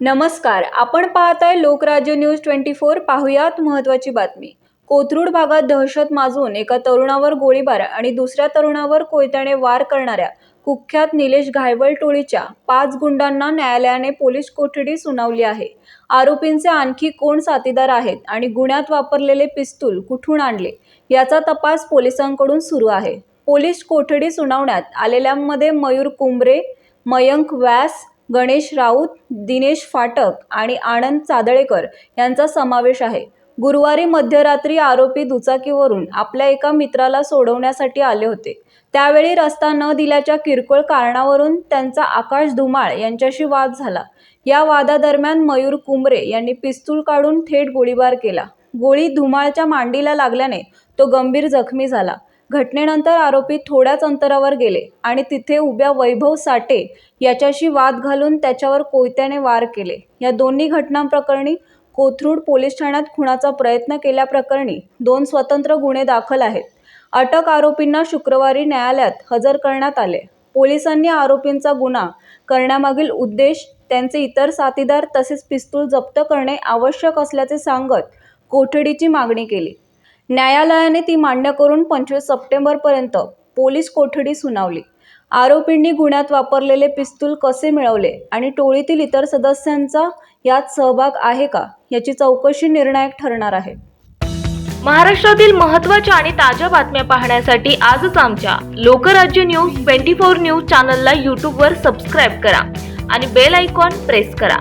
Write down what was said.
नमस्कार आपण पाहताय लोकराज्य न्यूज ट्वेंटी फोर पाहुयात महत्त्वाची बातमी. कोथरूड भागात दहशत माजून एका तरुणावर गोळीबार आणि दुसऱ्या तरुणावर कोयत्याने वार करणाऱ्या कुख्यात निलेश घायवळ टोळीच्या पाच गुंडांना न्यायालयाने पोलीस कोठडी सुनावली आहे. आरोपींचे आणखी कोण साथीदार आहेत आणि गुन्ह्यात वापरलेले पिस्तूल कुठून आणले याचा तपास पोलिसांकडून सुरू आहे. पोलीस कोठडी सुनावण्यात आलेल्यांमध्ये मयूर कुंबरे मयंक व्यास गणेश राऊत दिनेश फाटक आणि आनंद चादळेकर यांचा समावेश आहे. गुरुवारी मध्यरात्री आरोपी दुचाकीवरून आपल्या एका मित्राला सोडवण्यासाठी आले होते. त्यावेळी रस्ता न दिल्याच्या किरकोळ कारणावरून त्यांचा आकाश धुमाळ यांच्याशी वाद झाला. या वादादरम्यान मयूर कुंबरे यांनी पिस्तूल काढून थेट गोळीबार केला. गोळी धुमाळच्या मांडीला लागल्याने तो गंभीर जखमी झाला. घटनेनंतर आरोपी थोड्याच अंतरावर गेले आणि तिथे उभ्या वैभव साठे याच्याशी वाद घालून त्याच्यावर कोयत्याने वार केले. या दोन्ही घटनांप्रकरणी कोथरूड पोलीस ठाण्यात खुणाचा प्रयत्न केल्याप्रकरणी दोन स्वतंत्र गुन्हे दाखल आहेत. अटक आरोपींना शुक्रवारी न्यायालयात हजर करण्यात आले. पोलिसांनी आरोपींचा गुन्हा करण्यामागील उद्देश त्यांचे इतर साथीदार तसेच पिस्तूल जप्त करणे आवश्यक असल्याचे सांगत कोठडीची मागणी केली. न्यायालयाने ती मान्य करून पंचवीस सप्टेंबरपर्यंत पोलीस कोठडी सुनावली. आरोपींनी गुन्ह्यात वापरलेले पिस्तूल कसे मिळवले आणि टोळीतील इतर सदस्यांचा यात सहभाग आहे का याची चौकशी निर्णायक ठरणार आहे. महाराष्ट्रातील महत्त्वाच्या आणि ताज्या बातम्या पाहण्यासाठी आजच आमच्या Lokrajya news twenty four news चॅनलला यूट्यूबवर सबस्क्राईब करा आणि बेल आयकॉन प्रेस करा.